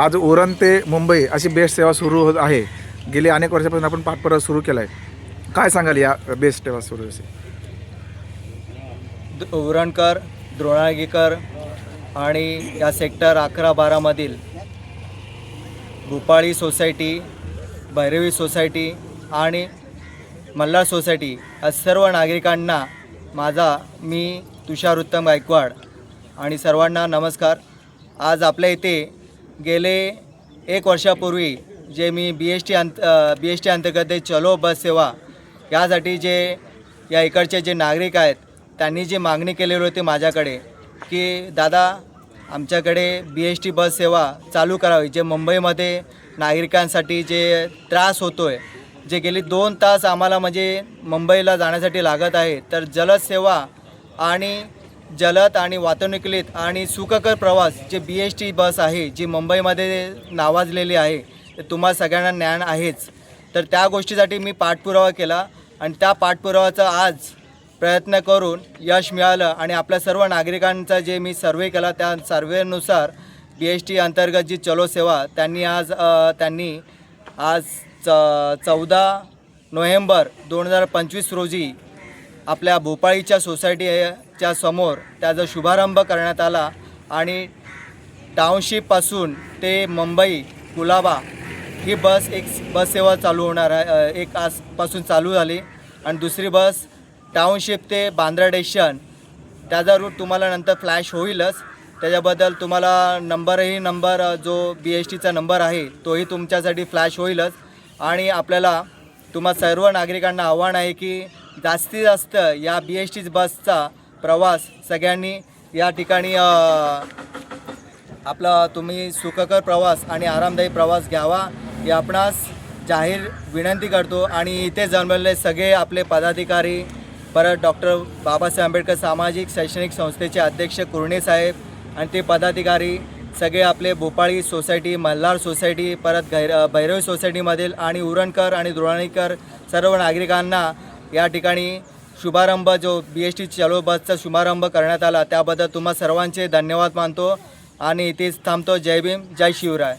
आज उरण ते मुंबई अशी बेस्ट सेवा सुरू होत आहे. गेली अनेक वर्षापासून आपण पाठपुरावा सुरू केला आहे काय सांगाल या बेस्ट सेवा सुरू असे द- उरणकर द्रोणागीकर आणि या सेक्टर अकरा बारामधील भूपाळी सोसायटी भैरवी सोसायटी आणि मल्हार सोसायटी या सर्व नागरिकांना माझा मी तुषार उत्तम गायकवाड आणि सर्वांना नमस्कार. आज आपल्या इथे गेले एक वर्षापूर्वी जे मी बी एस टी अंत बी एस टी अंतर्गत चलो बस सेवा यासाठी जे या इकडचे जे नागरिक आहेत त्यांनी जी मागणी केलेली होती माझ्याकडे की दादा आमच्याकडे बी एस टी बस सेवा चालू करावी जे मुंबईमध्ये नागरिकांसाठी जे त्रास होतो आहे जे गेली दोन तास आम्हाला म्हणजे मुंबईला जाण्यासाठी लागत आहे तर जलद सेवा आणि जलद आणि वातानुकूलित आणि सुखकर प्रवास जे बी एस टी बस आहे जी मुंबईमध्ये नावाजलेली आहे ते तुम्हा सगळ्यांना ज्ञान आहेच. तर त्या गोष्टीसाठी मी पाठपुरावा केला आणि त्या पाठपुरावाचा आज प्रयत्न करून यश मिळालं आणि आपल्या सर्व नागरिकांचा जे मी सर्वे केला त्या सर्वेनुसार बी एस टी अंतर्गत जी चलो सेवा त्यांनी आज त्यांनी आज च चौदा नोव्हेंबर दोन हजार पंचवीस रोजी आपल्या भोपाळीच्या सोसायटीच्या समोर त्याचा शुभारंभ करण्यात आला आणि टाउनशिपपासून ते मुंबई कुलाबा ही बस एक बस सेवा चालू होणार आहे एक आजपासून चालू झाली. आणि दुसरी बस टाउनशिप ते बांद्रा स्टेशन त्याचा रूट तुम्हाला नंतर फ्लॅश होईलच. त्याच्याबद्दल तुम्हाला नंबरही नंबर जो बी एस टीचा नंबर आहे तोही तुमच्यासाठी फ्लॅश होईलच. आणि आपल्याला तुम्हा सर्व नागरिकांना आव्हान आहे की जास्तीत जास्त या बी एस टी बसचा प्रवास सगळ्यांनी या ठिकाणी आपला तुम्ही सुखकर प्रवास आणि आरामदायी प्रवास घ्यावा. हे आपणास जाहीर विनंती करतो आणि इथे जन्मलेले सगळे आपले पदाधिकारी परत डॉक्टर बाबासाहेब आंबेडकर सामाजिक शैक्षणिक संस्थेचे अध्यक्ष कुर्णे साहेब आणि ते पदाधिकारी सगळे आपले भोपाळी सोसायटी मल्हार सोसायटी परत गैर भैरवी सोसायटीमधील आणि उरणकर आणि द्रोणीकर सर्व नागरिकांना या ठिकाणी शुभारंभ जो बी एस टी चलो बसचा शुभारंभ करण्यात आला त्याबद्दल तुम्हा सर्वांचे धन्यवाद मानतो. आणि इथेच थांबतो. जय भीम जय शिवराय.